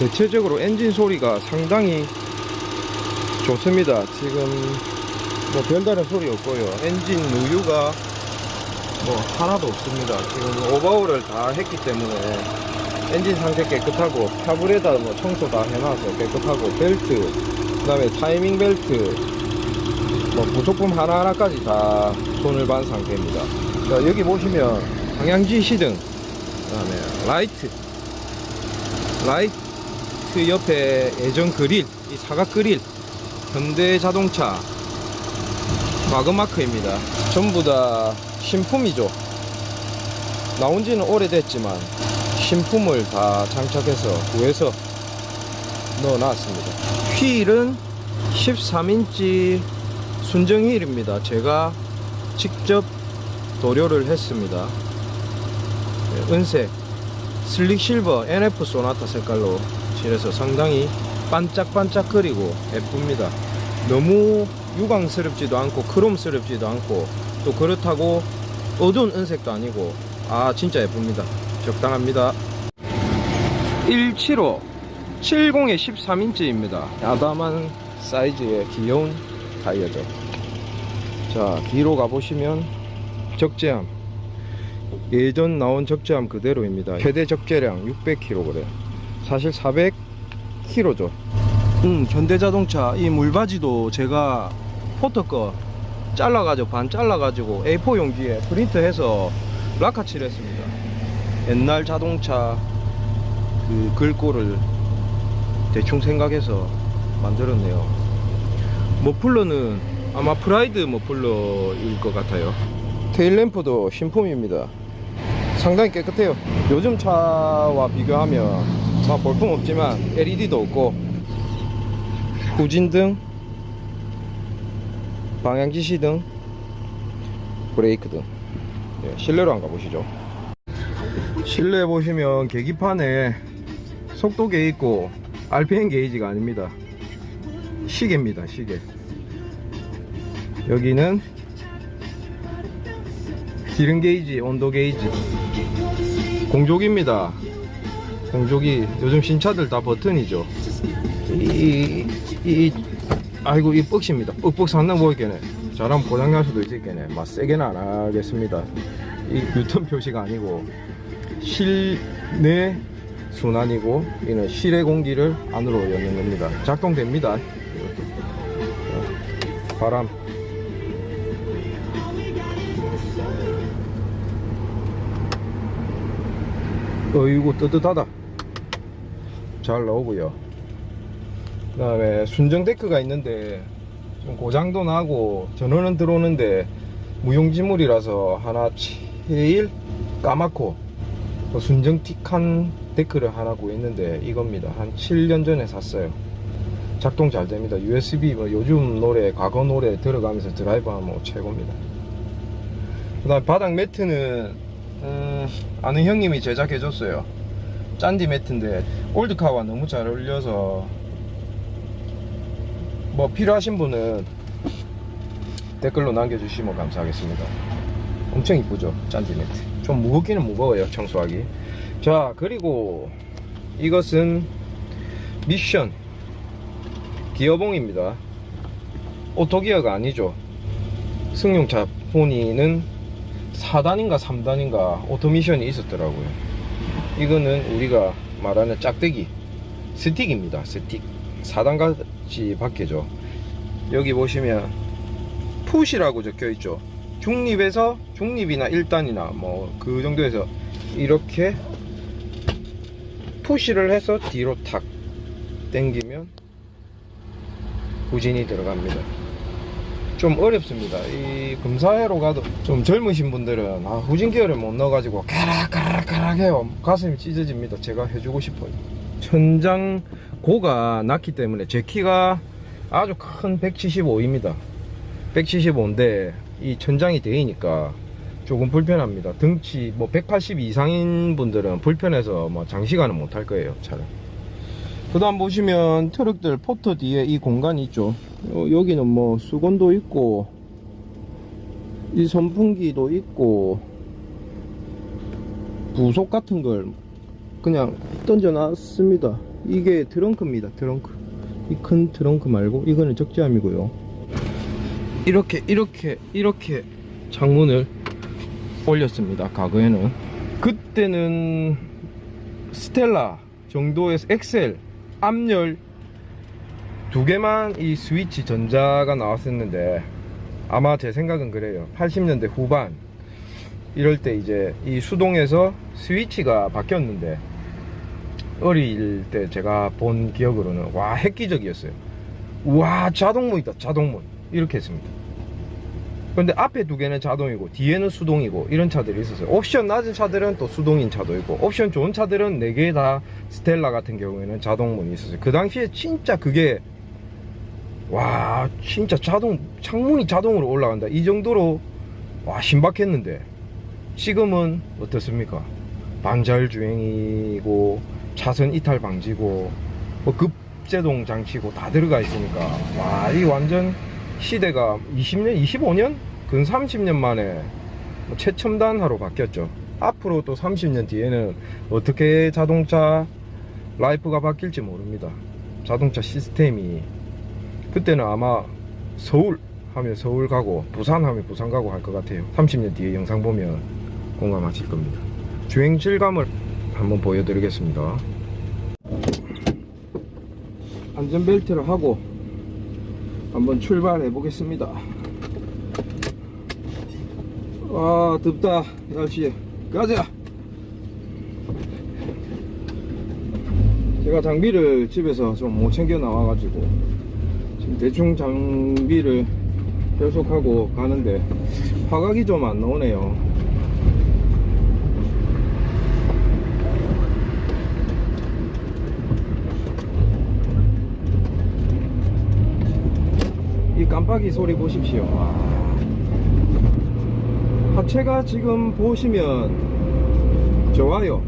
자, 대체적으로 엔진 소리가 상당히 좋습니다. 지금 뭐 별다른 소리 없고요. 엔진 누유가 뭐 하나도 없습니다. 지금 오버홀을 다 했기 때문에 엔진 상태 깨끗하고 카브레다 뭐 청소 다 해놔서 깨끗하고 벨트 그 다음에 타이밍 벨트 뭐 부속품 하나하나까지 다 손을 반 상태입니다. 자, 여기 보시면 방향지 시등 그 다음에 라이트 라이트 옆에 예전 그릴 이 사각 그릴 현대 자동차 마그마크입니다. 전부 다 신품이죠. 나온 지는 오래됐지만 신품을 다 장착해서 구해서 넣어 놨습니다. 휠은 13인치 순정 휠입니다. 제가 직접 도료를 했습니다. 네, 은색 슬릭 실버 NF 소나타 색깔로 칠해서 상당히 반짝반짝거리고 예쁩니다. 너무 유광스럽지도 않고 크롬스럽지도 않고 또 그렇다고 어두운 은색도 아니고 아 진짜 예쁩니다. 적당합니다. 175 70에 13인치입니다. 야담한 사이즈의 귀여운 타이어죠. 자 뒤로 가보시면 적재함 예전 나온 적재함 그대로입니다. 최대 적재량 600kg. 사실 400kg죠. 음, 현대자동차 이 물바지도 제가 포터 거 잘라가지고 반 잘라가지고 A4 용지에 프린트해서 라카 칠 했습니다. 옛날 자동차 그 글꼴을 대충 생각해서 만들었네요. 머플러는 아마 프라이드 머플러일 것 같아요. 테일램프도 신품입니다. 상당히 깨끗해요. 요즘 차와 비교하면 막 볼품 없지만 LED도 없고 후진등, 방향지시등, 브레이크등. 네, 실내로 한번 가보시죠. 실내 보시면 계기판에 속도계 있고 RPM 게이지가 아닙니다. 시계입니다. 시계. 여기는 기름 게이지, 온도 게이지. 공조기입니다. 공조기 요즘 신차들 다 버튼이죠. 이, 이, 이 아이고 이 뻑십니다. 뻑뻑 산는 보이겠네. 저랑 고장날 수도 있겠네. 막 세게는 안 하겠습니다. 이 뉴턴 표시가 아니고 실내 순환이고 이는 실외 공기를 안으로 여는 겁니다. 작동됩니다. 바람. 어이구 뜨뜻하다. 잘 나오고요. 그 다음에 순정 데크가 있는데 좀 고장도 나고 전원은 들어오는데 무용지물이라서 하나 제일 까맣고 또 순정 틱한 데크를 하나 구했는데 이겁니다. 한 7년 전에 샀어요. 작동 잘 됩니다. USB 뭐 요즘 노래 과거 노래 들어가면서 드라이브 하면 뭐 최고입니다. 그 다음 바닥 매트는 음, 아는 형님이 제작해 줬어요 짠디 매트인데 올드카와 너무 잘 어울려서 뭐 필요하신 분은 댓글로 남겨주시면 감사하겠습니다. 엄청 이쁘죠? 짠디 매트. 좀 무겁기는 무거워요, 청소하기. 자, 그리고 이것은 미션 기어봉입니다. 오토기어가 아니죠. 승용차 포니는 4단인가 3단인가 오토미션이 있었더라고요. 이거는 우리가 말하는 짝대기 스틱입니다. 스틱. 4단같이 바뀌죠. 여기 보시면 푸시라고 적혀 있죠. 중립에서 중립이나 1단이나 뭐 그 정도에서 이렇게 푸시를 해서 뒤로 탁 당기면 후진이 들어갑니다. 좀 어렵습니다. 이 금사회로 가도 좀 젊으신 분들은 아, 후진 기어를 못 넣어가지고 가락가락가락 해요. 가슴이 찢어집니다. 제가 해주고 싶어요. 천장 고가 낮기 때문에 제 키가 아주 큰 175입니다. 175인데 이 천장이 대이니까 조금 불편합니다. 등치 뭐 180 이상인 분들은 불편해서 뭐 장시간은 못 할 거예요. 차를. 그 다음 보시면 트럭들 포터 뒤에 이 공간이 있죠. 요- 여기는 뭐 수건도 있고 이 선풍기도 있고 부속 같은 걸 그냥 던져 놨습니다. 이게 트렁크입니다 트렁크 이 큰 트렁크 말고 이거는 적재함이고요 이렇게 이렇게 이렇게 창문을 올렸습니다 과거에는 그때는 스텔라 정도의 엑셀 앞열. 두 개만 이 스위치 전자가 나왔었는데 아마 제 생각은 그래요. 80년대 후반. 이럴 때 이제 이 수동에서 스위치가 바뀌었는데 어릴 때 제가 본 기억으로는 와 획기적이었어요. 와 자동문이다 자동문. 이렇게 했습니다 근데 앞에 두 개는 자동이고 뒤에는 수동이고 이런 차들이 있었어요. 옵션 낮은 차들은 또 수동인 차도 있고 옵션 좋은 차들은 네 개 다 스텔라 같은 경우에는 자동문이 있었어요. 그 당시에 진짜 그게 와 진짜 자동 창문이 자동으로 올라간다. 이 정도로 와 신박했는데 지금은 어떻습니까? 반자율 주행이고 차선 이탈 방지고 뭐 급제동 장치고 다 들어가 있으니까 와 이 완전 시대가 20년 25년? 근 30년 만에 뭐 최첨단화로 바뀌었죠. 앞으로 또 30년 뒤에는 어떻게 자동차 라이프가 바뀔지 모릅니다. 자동차 시스템이 그때는 아마 서울 하면 서울 가고 부산 하면 부산 가고 할 것 같아요. 30년 뒤에 영상 보면 공감하실 겁니다. 주행 질감을 한번 보여드리겠습니다. 안전벨트를 하고 한번 출발해 보겠습니다. 아 덥다. 날씨 가자. 제가 장비를 집에서 좀 못 챙겨 나와 가지고 지금 대충 장비를 계속하고 가는데 화각이 좀 안 나오네요 깜빡이 소리 보십시오. 와. 하체가 지금 보시면 좋아요.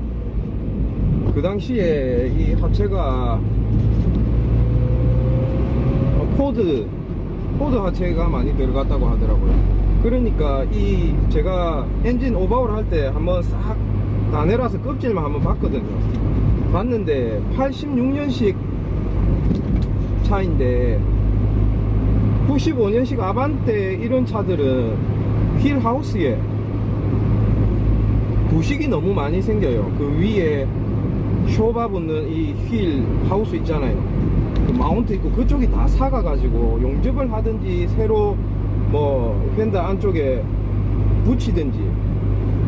그 당시에 이 하체가 어, 포드 포드 하체가 많이 들어갔다고 하더라고요. 그러니까 이 제가 엔진 오버홀 할 때 한번 싹 다 내려서 껍질만 한번 봤거든요. 봤는데 86년식 차인데 95년식 아반떼 이런 차들은 휠 하우스에 부식이 너무 많이 생겨요. 그 위에 쇼바 붙는 이 휠 하우스 있잖아요. 그 마운트 있고 그쪽이 다 사가 가지고 용접을 하든지 새로 뭐 휀더 안쪽에 붙이든지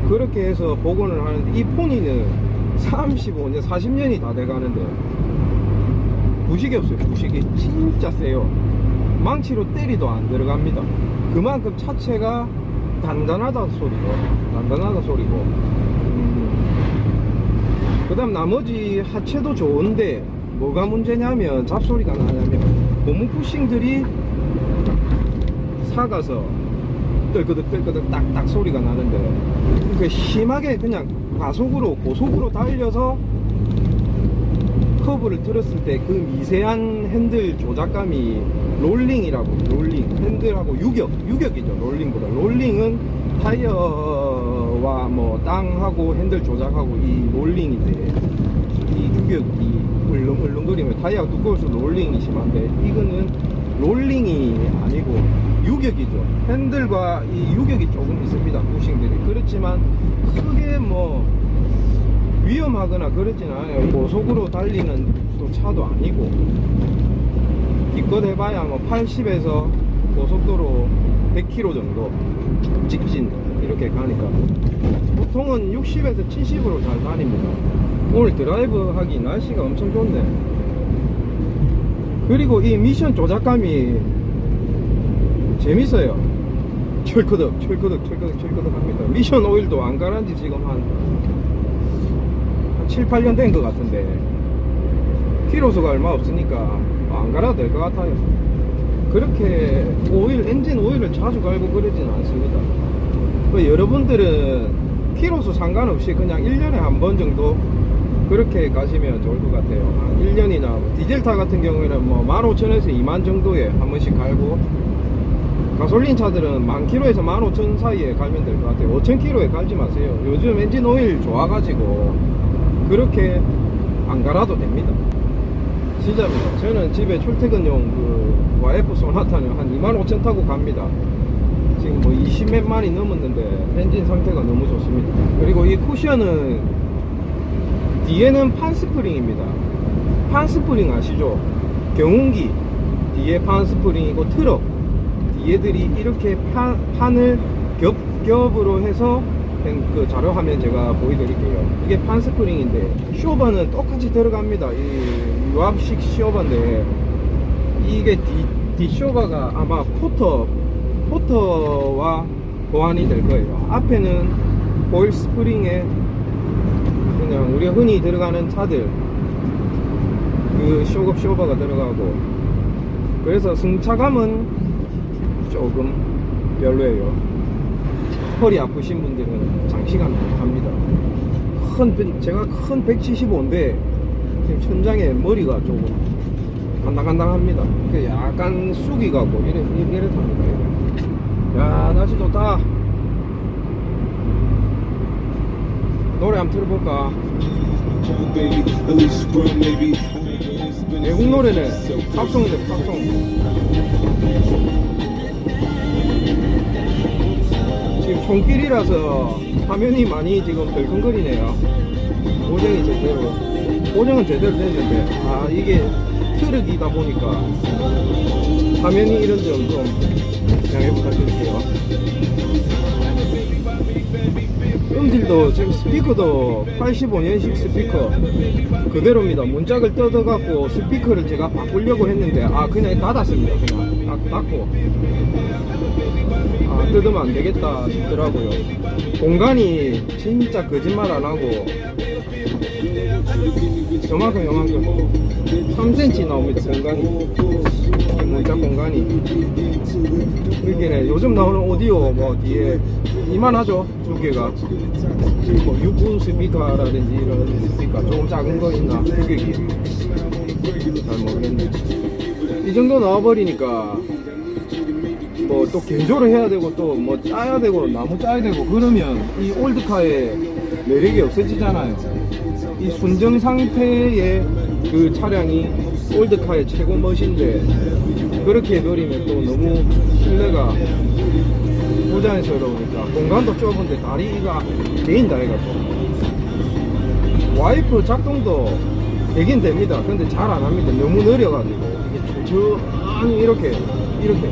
그렇게 해서 복원을 하는데 이 포니는 35년 40년이 다 돼가는데 부식이 없어요. 부식이 진짜 세요 망치로 때리도 안 들어갑니다. 그만큼 차체가 단단하다 소리고 단단하다 소리고. 그 다음 나머지 하체도 좋은데 뭐가 문제냐면 잡소리가 나냐면 고무 부싱들이 사가서 떨끄덕 떨끄덕 딱딱 소리가 나는데 그 심하게 그냥 가속으로 고속으로 달려서 커브를 들었을 때 그 미세한 핸들 조작감이 롤링이라고 롤링 핸들하고 유격 유격이죠 롤링보다. 롤링은 타이어와 뭐 땅하고 핸들 조작하고 이 롤링인데 이 유격이 울렁울렁거리면 타이어가 두꺼울수록 롤링이 심한데 이거는 롤링이 아니고 유격이죠. 핸들과 이 유격이 조금 있습니다 부싱들이. 그렇지만 크게 뭐 위험하거나 그러진 않아요. 고속으로 달리는 또 차도 아니고. 기껏 해봐야 뭐 80에서 고속도로 100km 정도 직진 이렇게 가니까. 보통은 60에서 70으로 잘 다닙니다. 오늘 드라이브 하기 날씨가 엄청 좋네. 그리고 이 미션 조작감이 재밌어요. 철커덕 철커덕 철커덕 철커덕 합니다. 미션 오일도 안 갈은 지 지금 한, 한 7, 8년 된 것 같은데 키로수가 얼마 없으니까 안 갈아도 될 것 같아요. 그렇게 오일 엔진 오일을 자주 갈고 그러지는 않습니다. 그 여러분들은 키로수 상관없이 그냥 1년에 한 번 정도 그렇게 가시면 좋을 것 같아요. 한 1년이나 디젤타 같은 경우에는 뭐 15,000에서 2만 정도에 한 번씩 갈고 가솔린 차들은 만 킬로에서 만 오천 사이에 갈면 될 것 같아요. 5천 킬로에 갈지 마세요. 요즘 엔진 오일 좋아가지고 그렇게 안 갈아도 됩니다 진짜입니다. 저는 집에 출퇴근용 그 YF 소나타는 한 2만 5천 타고 갑니다. 지금 뭐 20몇 만이 넘었는데 엔진 상태가 너무 좋습니다. 그리고 이 쿠션은 뒤에는 판 스프링입니다. 판 스프링 아시죠? 경운기 뒤에 판 스프링이고 트럭 뒤에들이 이렇게 판, 판을 겹 겹으로 해서 된 그 자료 화면 제가 보여드릴게요. 이게 판 스프링인데 쇼버는 똑같이 들어갑니다. 이 유압식 쇼버인데 이게 뒤, 뒤 쇼버가 아마 포터 포터와 보완이 될 거예요. 앞에는 보일 스프링에 그냥 우리가 흔히 들어가는 차들 그 쇼급 쇼버가 들어가고 그래서 승차감은 조금 별로예요. 허리 아프신 분들은 장시간 못 합니다. 큰 제가 큰 175인데 지금 천장에 머리가 조금 간당간당합니다. 그 약간 쑥이 가고 이래 이래. 이래. 야 날씨 좋다. 노래 한번 틀어볼까? 외국 노래는 팝송인데 팝송. 지금 총길이라서 화면이 많이 지금 덜컹거리네요. 고정이 제대로, 고정은 제대로 됐는데, 아, 이게 트럭이다 보니까 화면이 이런 점 좀 양해 부탁드릴게요. 음질도 지금 스피커도 85년식 스피커 그대로입니다. 문짝을 뜯어갖고 스피커를 제가 바꾸려고 했는데 아 그냥 닫았습니다. 그냥 딱 닫고 아 뜯으면 안 되겠다 싶더라고요. 공간이 진짜 거짓말 안 하고 요만큼 요만큼. 3cm 나옵니다. 공간이. 문짝 공간이. 이게 요즘 나오는 오디오 뭐 뒤에 이만하죠 두께가. 뭐 6분 스피커라든지 이런 스피커 조금 작은 거 있나 규격이 잘 모르겠네. 이 정도 나와버리니까 뭐 또 개조를 해야 되고 또 뭐 짜야 되고 나무 짜야 되고 그러면 이 올드카의 매력이 없어지잖아요 이 순정 상태의 그 차량이 올드카의 최고 멋인데 그렇게 해버리면 또 너무 실내가 부자연스러우니까 공간도 좁은데 다리가 개인다 해갖고 와이프 작동도 되긴 됩니다. 근데 잘 안 합니다. 너무 느려가지고. 이게 천천히 이렇게 이렇게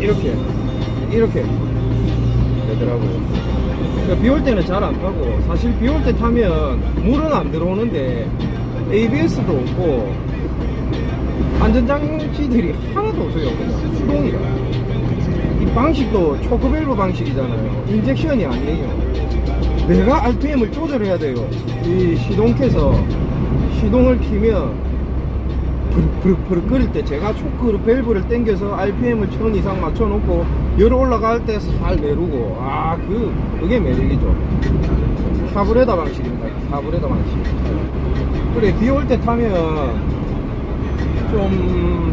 이렇게 이렇게 되더라고요 비올 때는 잘 안 타고 사실 비 올 때 타면 물은 안 들어오는데 ABS도 없고 안전장치들이 하나도 없어요 그냥. 수동이라 이 방식도 초크밸브 방식이잖아요. 인젝션이 아니에요. 내가 RPM을 조절해야 돼요. 이 시동 켜서 시동을 키면 부르르르 끓일 때 제가 초크 밸브를 당겨서 RPM을 1000 이상 맞춰놓고 열 올라갈 때 살 내리고 아 그 그게 매력이죠. 카브레다 방식입니다. 카브레다 방식. 그래 비 올 때 타면 좀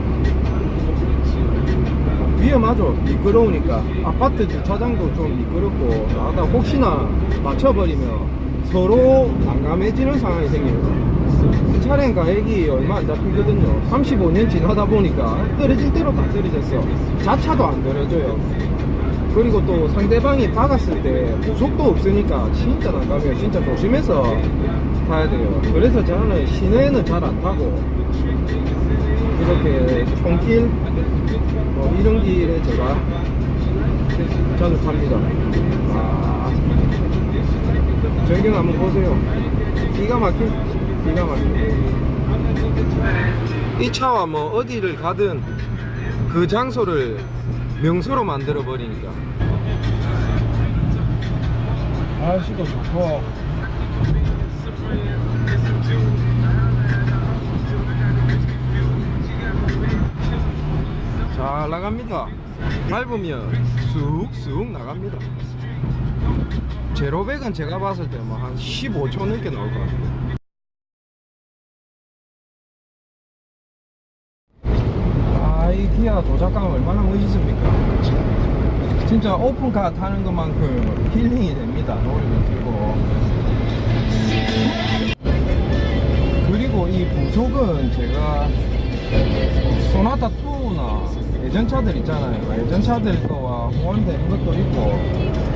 위험하죠. 미끄러우니까. 아파트 주차장도 좀 미끄럽고 나다 혹시나 맞춰버리면 서로 난감해지는 상황이 생깁니다 이 차량 가액이 얼마 안 잡히거든요. 35년 지나다 보니까 떨어질 대로 다 떨어졌어. 자차도 안 떨어져요. 그리고 또 상대방이 박았을 때 부속도 없으니까 진짜 난감해요. 진짜 조심해서 타야 돼요. 그래서 저는 시내에는 잘 안 타고 이렇게 총길 뭐 이런 길에 제가 자주 탑니다. 아 전경 한번 보세요. 기가 막힌 기가 막힌 이 차와 뭐 어디를 가든 그 장소를 명소로 만들어 버리니까. 날씨도 좋고. 잘 나갑니다. 밟으면 쑥쑥 나갑니다. 제로백은 제가 봤을 때 뭐 한 15초 넘게 나올 것 같아요 기아 도작감 얼마나 멋있습니까 진짜 오픈카 타는 것만큼 힐링이 됩니다 노래를 듣고 그리고 이이 부속은 제가 소나타 2나 예전 차들 있잖아요. 예전 차들 거와 호환되는 것도 있고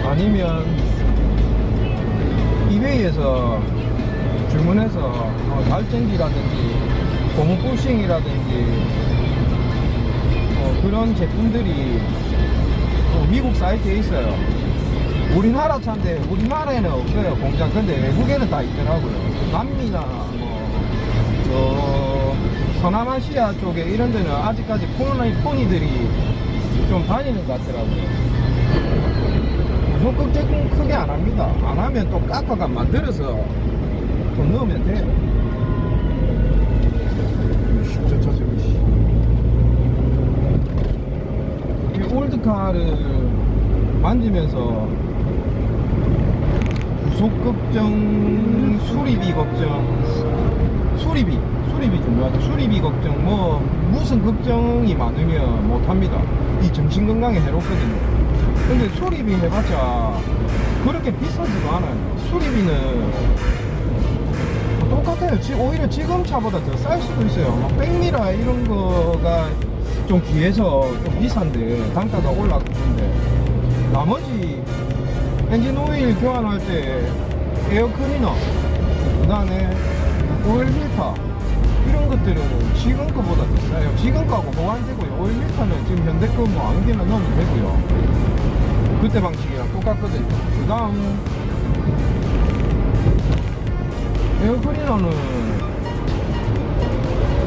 아니면 이베이에서 주문해서 어, 발전기라든지 고무 부싱이라든지 어, 그런 제품들이 어, 미국 사이트에 있어요. 우리나라 차인데 우리나라에는 없어요 공장. 근데 외국에는 다 있더라고요. 남미나 뭐, 저 서남아시아 쪽에 이런 데는 아직까지 포니, 포니들이 좀 다니는 것 같더라고요. 무슨 걱정 크게 안 합니다. 안 하면 또 깎아가 만들어서 돈 넣으면 돼요. 진짜 짜증이 씨. 이 올드카를 만지면서 구속 걱정, 수리비 걱정, 수리비, 수리비 중요하죠. 수리비 걱정, 뭐 무슨 걱정이 많으면 못합니다. 이 정신 건강에 해롭거든요. 근데 수리비 해봤자 그렇게 비싸지도 않아요. 수리비는 똑같아요. 지- 오히려 지금 차보다 더 쌀 수도 있어요. 막 백미라 이런 거가 좀 귀해서 좀 비싼데 단가가 올랐는데 나머지 엔진 오일 교환할 때 에어 클리너 그 다음에 오일 필터 이런 것들은 지금 거보다 더 싸요. 지금 거하고 보완되고요. 오일 필터는 지금 현대 거뭐 아무데나 넣으면 되고요. 그때 방식이랑 똑같거든요. 그 다음 에어 클리너는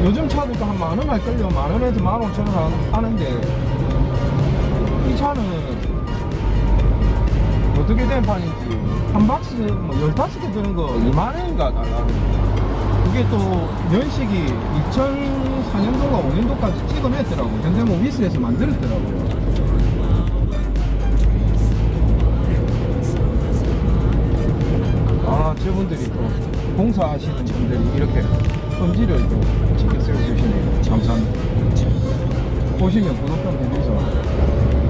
요즘 차들도 한 만 원 할걸요. 만 원에서 만 오천 원 하는데 이 차는 어떻게 된 판인지 한 박스 뭐 15개 드는 거 2만 원인가 달라는 그게 또 연식이 2004년도가 5년도까지 찍어냈더라고 현대모 위스에서 만들었더라고요. 아, 저분들이 또 봉사하시는 분들이 이렇게 품질을 또 지켜 세워주시네요. 감사합니다. 보시면 구독좀 해주세요.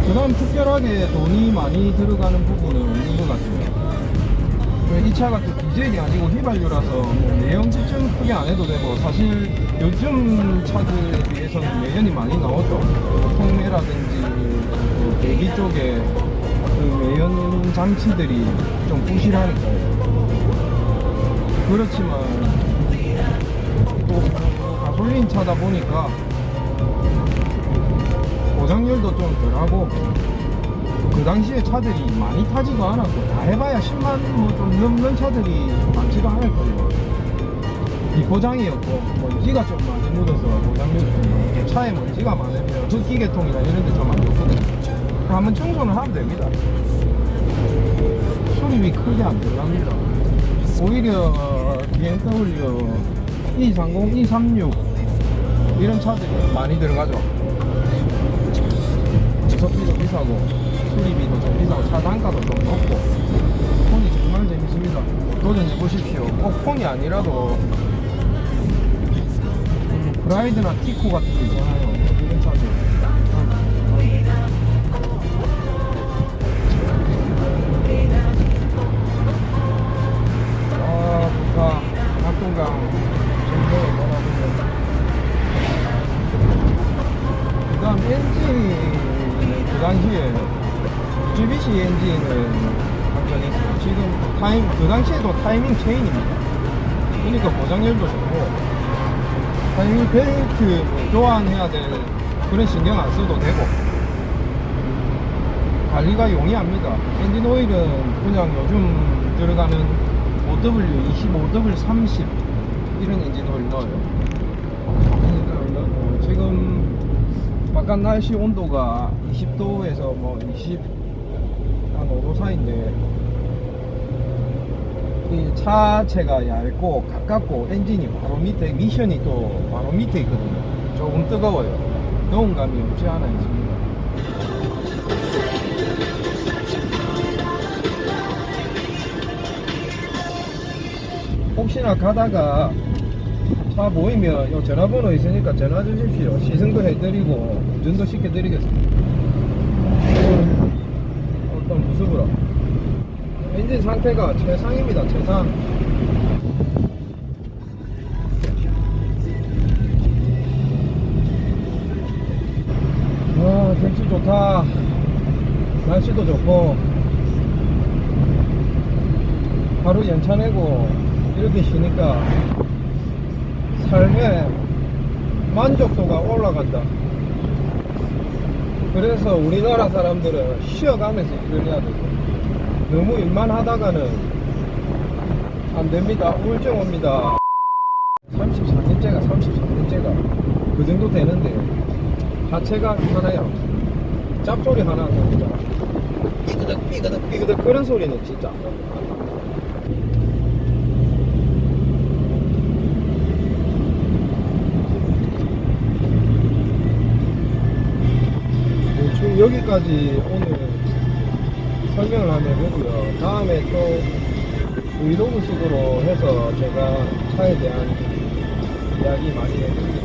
그 다음 특별하게 돈이 많이 들어가는 부분은 없는 것 같아요. 이 차가 또 디젤이 아니고 휘발유라서 뭐 내연 측정 크게 안 해도 되고 사실 요즘 차들에 비해서는 매연이 많이 나오죠. 통매라든지 그 배기 쪽에 그 매연 장치들이 좀 부실하니까요. 그렇지만 또 가솔린 차다 보니까 고장률도 좀 덜하고 그 당시에 차들이 많이 타지도 않았고 다 해봐야 10만 뭐 좀 넘는 차들이 많지도 않을 거예요. 비포장이었고 먼지가 좀 많이 묻어서 고장률이 좀 많고 차에 먼지가 많으면 흡기계통이나 이런 데좀 안 좋거든요. 한번 청소는 하면 됩니다. 수리비 크게 안 들어갑니다. 오히려 BMW E30, E36 이런 차들이 많이 들어가죠. 주석비도 비싸고 수리비도 좀 비싸고 차 단가도 좀 높고 폰이 정말 재밌습니다. 도전해 보십시오. 꼭 폰이 아니라도 브라이드나 티코 같은 거 타임 그 당시에도 타이밍 체인입니다 그러니까 보장률도 좋고 타이밍 벨트 뭐 교환해야 될 그런 신경 안 써도 되고 관리가 용이합니다. 엔진 오일은 그냥 요즘 들어가는 5W, 25W, 30 이런 엔진 오일 넣어요. 오일 넣고 지금 바깥 날씨 온도가 20도에서 뭐 20, 한 5도 사이인데 이 차체가 얇고 가깝고 엔진이 바로 밑에 미션이 또 바로 밑에 있거든요. 조금 뜨거워요. 더운 감이 없지 않아 있습니다. 혹시나 가다가 차 보이면 요 전화번호 있으니까 전화 주십시오. 시승도 해드리고 운전도 시켜드리겠습니다. 어떤 모습으로 엔진 상태가 최상입니다. 최상. 어, 아 경치 좋다. 날씨도 좋고. 하루 연차 내고 이렇게 쉬니까 삶의 만족도가 올라간다. 그래서 우리나라 사람들은 쉬어가면서 일을 해야 되고. 너무 일만 하다가는 안 됩니다. 우울증 옵니다. 34년째가 34년째가 그 정도 되는데 하체가 하나요. 짭소리 하나 안 납니다. 삐그덕 삐그덕 삐그덕 그런 소리는 진짜 안 납니다. 대충 여기까지 오늘 설명을 한번 해보고요. 다음에 또 브이로그식으로 해서 제가 차에 대한 이야기 많이 해드리겠습니다.